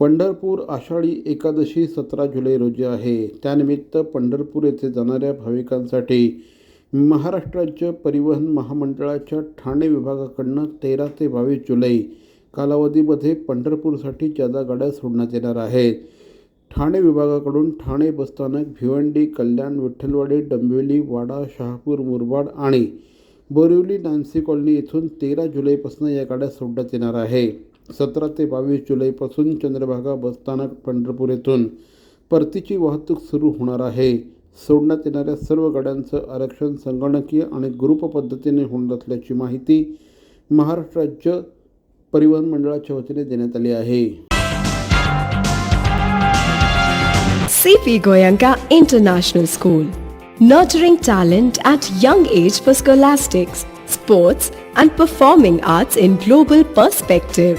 पंढरपूर आषाढी एकादशी सतरा जुलै रोजी आहे. त्यानिमित्त पंढरपूर येथे जाणाऱ्या भाविकांसाठी महाराष्ट्र राज्य परिवहन महामंडळाच्या ठाणे विभागाकडनं तेरा ते बावीस जुलै कालावधीमध्ये पंढरपूरसाठी जादा गाड्या सोडण्यात येणार आहेत. ठाणे विभागाकडून ठाणे बसस्थानक भिवंडी कल्याण विठ्ठलवाडी डंबिवली वाडा शहापूर मुरबाड आणि बोरिवली नान्सी कॉलनी येथून तेरा जुलैपासून या गाड्या सोडण्यात येणार आहे. सतरा ते बावीस जुलैपासून चंद्रभागा बसस्थानक पंढरपूर येथून परतीची वाहतूक सुरू होणार आहे. सोडण्यात येणाऱ्या सर्व गाड्यांचं आरक्षण संगणकीय आणि ग्रुप पद्धतीने होणार असल्याची माहिती महाराष्ट्र राज्य परिवहन मंडळाच्या वतीने देण्यात आली आहे. CP Goenka international school nurturing talent at young age for scholastics sports and performing arts in global perspective.